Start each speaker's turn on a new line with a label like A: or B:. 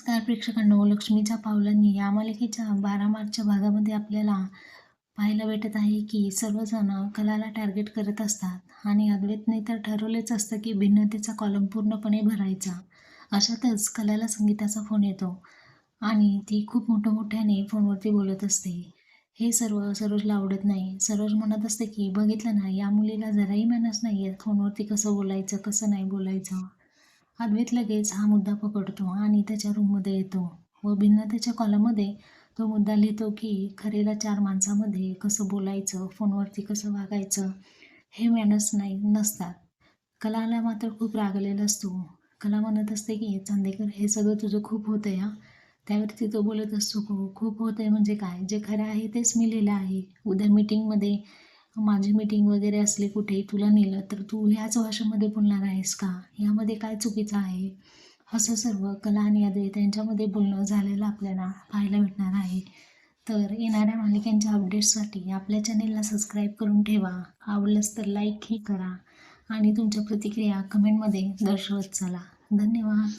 A: नमस्कार प्रेक्षकांनो लक्ष्मीच्या पावलांनी या मालिकेच्या बारा मार्चच्या भागामध्ये आपल्याला पाहायला भेटत आहे की सर्वजण कलाला टार्गेट करत असतात आणि अद्वैतने तर ठरवलेच असतं की भिन्नतेचा कॉलम पूर्णपणे भरायचा. अशातच कलाला संगीताचा फोन येतो आणि ती खूप मोठं मोठ्याने फोनवरती बोलत असते. हे सर्व सरोजला आवडत नाही. सरोज म्हणत असते की बघितलं ना या मुलीला जराही मॅनस नाही आहे फोनवरती कसं बोलायचं कसं नाही बोलायचं? अद्वैत लगेच हा मुद्दा पकडतो आणि त्याच्या रूममध्ये येतो व भिन्नतेच्या कॉलममध्ये तो मुद्दा लिहितो की खरेला चार माणसामध्ये कसं बोलायचं फोनवरती कसं वागायचं हे मॅनर्स नाही नसतात. कलाला मात्र खूप रागलेला असतो. कला म्हणत असते की चांदेकर हे सगळं तुझं खूप होतं या त्यावरती तो बोलत असतो "हो, खूप होतं आहे म्हणजे काय? जे खरं आहे तेच मी लिहिलं आहे. उद्या मीटिंगमध्ये माझी मीटिंग वगैरे असली कुठे तुला नेलं तर तू ह्याच भाषेमध्ये बोलणार आहेस का? यामध्ये काय चुकीचं आहे? असं सर्व कला आणि अद्वैत यांच्यामध्ये बोलणं झालेलं आपल्याला पाहायला भेटणार आहे. तर येणाऱ्या मालिकांच्या अपडेट्ससाठी आपल्या चॅनेलला सबस्क्राईब करून ठेवा. आवडलंच तर लाईकही करा आणि तुमच्या प्रतिक्रिया कमेंटमध्ये दर्शवत चला. धन्यवाद.